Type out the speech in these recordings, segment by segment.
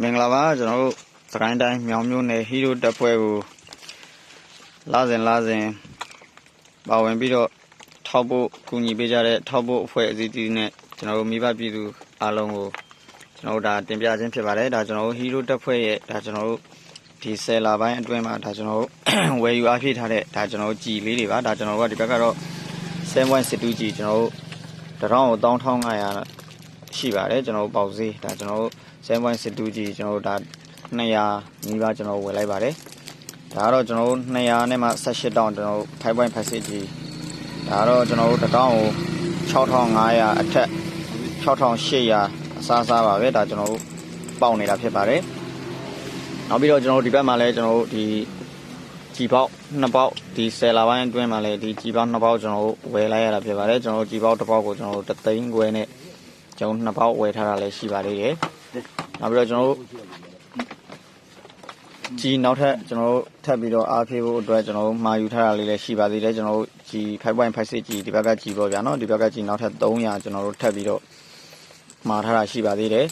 မင်္ဂလာပါကျွန်တော်တို့စကိုင်းတိုင်းမြောင်မြို့နယ်ဟီးရိုတက်ပွဲကိုလာစဉ်လာစဉ်ပါဝင်ပြီးတော့ထောက်ဖို့ကူညီပေးကြတဲ့ထောက်ဖို့အဖွဲ့အစည်းတီးနဲ့ကျွန်တော်တို့မိဘပြည်သူအားလုံးကိုကျွန်တော်တို့ဒါတင်ပြခြင်းဖြစ်ပါတယ်ဒါကျွန်တော်တို့ဟီးရိုတက်ပွဲရဲ့ဒါကျွန်တော်တို့ဒီဆယ်လာပိုင်းအတွင်းမှာဒါကျွန်တော်တို့ဝယ်ယူအားဖြည့်ထားတဲ့ဒါကျွန်တော်တို့ကြည်လေးတွေပါဒါကျွန်တော်တို့ကဒီဘက်ကတော့7.62ကြည်ကျွန်တော်တို့တစ်ထောင်ကို13500 ရှိပါတယ်ကျွန်တော်တို့ပေါက်ဈေးဒါကျွန်တော်တို့7.62ကြည်ကျွန်တော်တို့ဒါ200နီးပါးကျွန်တော်တို့ဝယ်လိုက်ပါတယ်ဒါကတော့ကျွန်တော်တို့200နဲ့မှ18တောင်းကျွန်တော်တို့5.56ကြည်ဒါကတော့ကျွန်တော်တို့တစ်ထောင်ကို6500အထက်6800အစားစားပါပဲဒါကျွန်တော်တို့ပေါက်နေတာဖြစ်ပါတယ်နောက်ပြီးတော့ကျွန်တော်တို့ဒီဘက်မှာလည်းကျွန်တော်တို့ဒီကြည်ပေါက်နှစ်ပေါက်ဒီဆယ်လာပိုင်းအတွင်းမှာလည်းဒီကြည်ပေါက်နှစ်ပေါက်ကျွန်တော်တို့ဝယ်လိုက်ရတာဖြစ်ပါတယ်ကျွန်တော်တို့ကြည်ပေါက်တစ်ပေါက်ကိုကျွန်တော်တို့တသိန်းခွဲနဲ့ ကျွန်တော်နှစ်ပေါက်ဝယ်ထားတာလည်းရှိပါသေးတယ်နောက်ပြီးတော့ကျွန်တော်တို့ကြည်နောက်ထပ်ကျွန်တော်တို့ထပ်ပြီးတော့အားဖြည့်ဖို့အတွက်ကျွန်တော်တို့မှာယူထားတာလေးလည်းရှိပါသေးတယ်ကျွန်တော်တို့ကြည်5.56ကြည်ဒီဘက်ကကြည်ပေါ့ဗျာနော်ဒီဘက်ကကြည်နောက်ထပ်300ကျွန်တော်တို့ထပ်ပြီးတော့မှာထားတာရှိပါသေးတယ်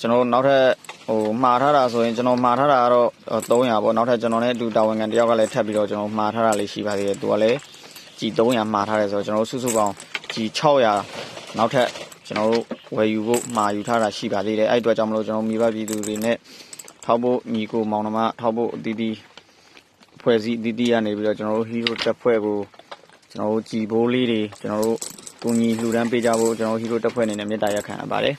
ကျွန်တော်တို့နောက်ထပ်ဟိုမှားထားတာဆိုရင်ကျွန်တော်မှားထားတာကတော့300ပေါ့နောက်ထပ်ကျွန်တော်နဲ့အတူတာဝန်ခံတယောက်ကလည်းထပ်ပြီးတော့ကျွန်တော်မှားထားတာလေးရှိပါသေးတယ်သူကလည်းကြည်300မှားထားတယ်ဆိုတော့ကျွန်တော်တို့စုစုပေါင်းကြည်600 နောက်ထပ်ကျွန်တော်တို့ဝယ်ယူဖို့မှာယူထားတာရှိပါသေးတယ်အဲ့အတွက်ကြောင့်မလို့ကျွန်တော်မိဘပြည်သူတွေနဲ့ထောက်ဖို့ညီကိုမောင်နှမထောက်ဖို့အတီးတီးဖွဲ့စည်းအတီးတီးကနေပြီးတော့ကျွန်တော်တို့ဟီးရိုတက်ဖွဲ့ကိုကျွန်တော်တို့ကြည်ဘိုးလေးတွေကျွန်တော်တို့ကိုညီလှူဒန်းပေးကြဖို့ကျွန်တော်တို့ဟီးရိုတက်ဖွဲ့အနေနဲ့မေတ္တာရက်ခံအပ်ပါတယ်